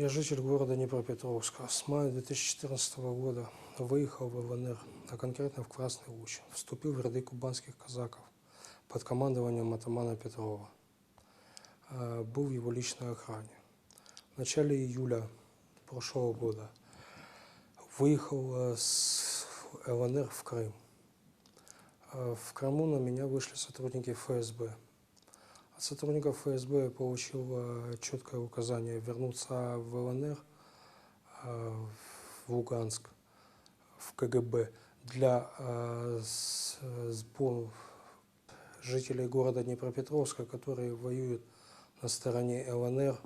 Я житель города Днепропетровска. С мая 2014 года выехал в ЛНР, а конкретно в Красный Луч. Вступил в ряды кубанских казаков под командованием атамана Петрова. Э, Был в его личной охране. В начале июля прошлого года выехал э, с ЛНР в Крым. Э, В Крыму на меня вышли сотрудники ФСБ. От сотрудников ФСБ я получил э, четкое указание вернуться в ЛНР, э, в Луганск, в КГБ для э, с- сбора жителей города Днепропетровска, которые воюют на стороне ЛНР,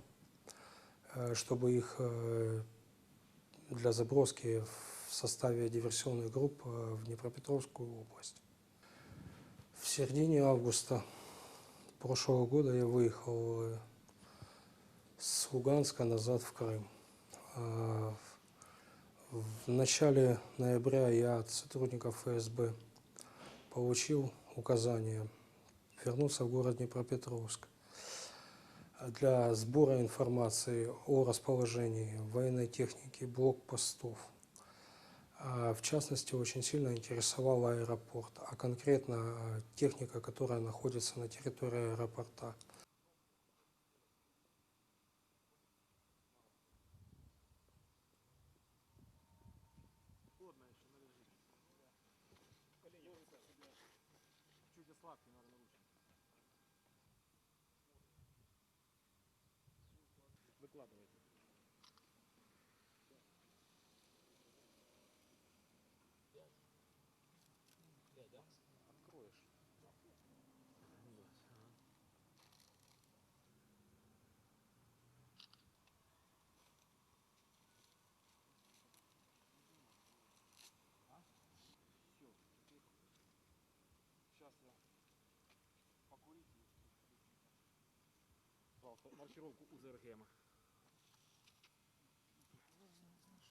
чтобы их для заброски в составе диверсионных групп в Днепропетровскую область. В середине августа прошлого года я выехал э, с Луганска назад в Крым. А, В начале ноября я от сотрудников ФСБ получил указание вернуться в город Днепропетровск для сбора информации о расположении военной техники, блокпостов. А, В частности, очень сильно интересовал аэропорт, а конкретно э, техника, которая находится на территории аэропорта. Холодно маркировку УЗРГМа.